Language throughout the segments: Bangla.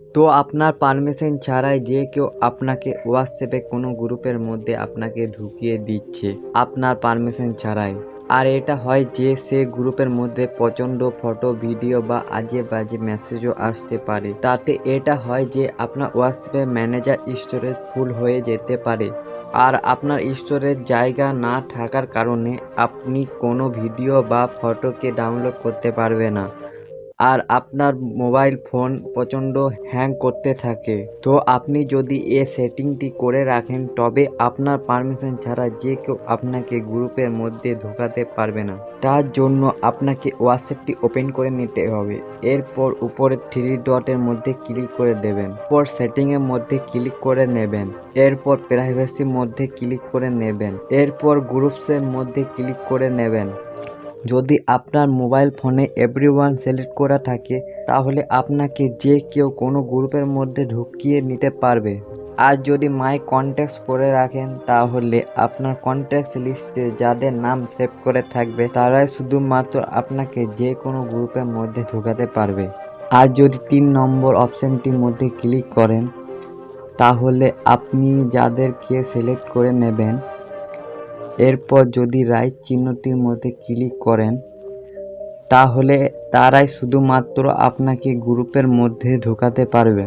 তো আপনার পারমিশন ছাড়াই যে কেউ আপনাকে হোয়াটসঅ্যাপে কোনো গ্রুপের মধ্যে আপনাকে ঢুকিয়ে দিচ্ছে, আপনার পারমিশন ছাড়াই। আর এটা হয় যে সে গ্রুপের মধ্যে প্রচণ্ড ফটো ভিডিও বা আজে বাজে মেসেজও আসতে পারে। তাতে এটা হয় যে আপনার হোয়াটসঅ্যাপে ম্যানেজার স্টোরেজ ফুল হয়ে যেতে পারে। আর আপনার স্টোরেজ জায়গা না থাকার কারণে আপনি কোনো ভিডিও বা ফটোকে ডাউনলোড করতে পারবে না। আর আপনার মোবাইল ফোন প্রচণ্ড হ্যাং করতে থাকে। তো আপনি যদি এ সেটিংটি করে রাখেন, তবে আপনার পারমিশন ছাড়া যে কেউ আপনাকে গ্রুপের মধ্যে ঢোকাতে পারবে না। তার জন্য আপনাকে হোয়াটসঅ্যাপটি ওপেন করে নিতে হবে। এরপর উপরে থ্রি ডটের মধ্যে ক্লিক করে দেবেন। পর সেটিংয়ের মধ্যে ক্লিক করে নেবেন। এরপর প্রাইভেসির মধ্যে ক্লিক করে নেবেন। এরপর গ্রুপসের মধ্যে ক্লিক করে নেবেন। যদি আপনার মোবাইল ফোনে এভরিওয়ান সিলেক্ট করা থাকে, তাহলে আপনাকে যে কেউ কোনো গ্রুপের মধ্যে ঢুকিয়ে নিতে পারবে। আর যদি মাই কন্ট্যাক্টস করে রাখেন, তাহলে আপনার কন্ট্যাক্টস লিস্টে যাদের নাম সেভ করে থাকবে, তারাই শুধুমাত্র আপনাকে যে কোনো গ্রুপের মধ্যে ঢোকাতে পারবে। আর যদি তিন নম্বর অপশানটির মধ্যে ক্লিক করেন, তাহলে আপনি যাদেরকে সিলেক্ট করে নেবেন এরপর যদি রাইট চিহ্নটির মধ্যে ক্লিক করেন, তাহলে তারাই শুধুমাত্র আপনাকে গ্রুপের মধ্যে ঢোকাতে পারবে।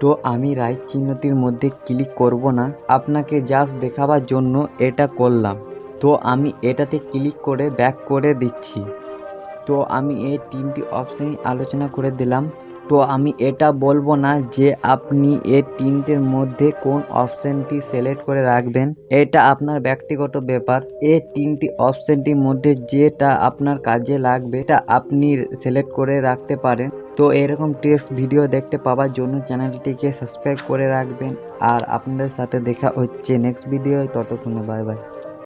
তো আমি রাইট চিহ্নটির মধ্যে ক্লিক করব না, আপনাকে জাস্ট দেখাবার জন্য এটা করলাম। তো আমি এটাতে ক্লিক করে ব্যাক করে দিচ্ছি। তো আমি এই তিনটি অপশানই আলোচনা করে দিলাম। তো আমি এটা বলব না যে আপনি এই তিনটের মধ্যে কোন অপশানটি সিলেক্ট করে রাখবেন। এটা আপনার ব্যক্তিগত ব্যাপার। এই তিনটি অপশানটির মধ্যে যেটা আপনার কাজে লাগবে, এটা আপনি সিলেক্ট করে রাখতে পারেন। তো এরকম টেস্ট ভিডিও দেখতে পাওয়ার জন্য চ্যানেলটিকে সাবস্ক্রাইব করে রাখবেন। আর আপনাদের সাথে দেখা হচ্ছে নেক্সট ভিডিও ততক্ষণে বাই বাই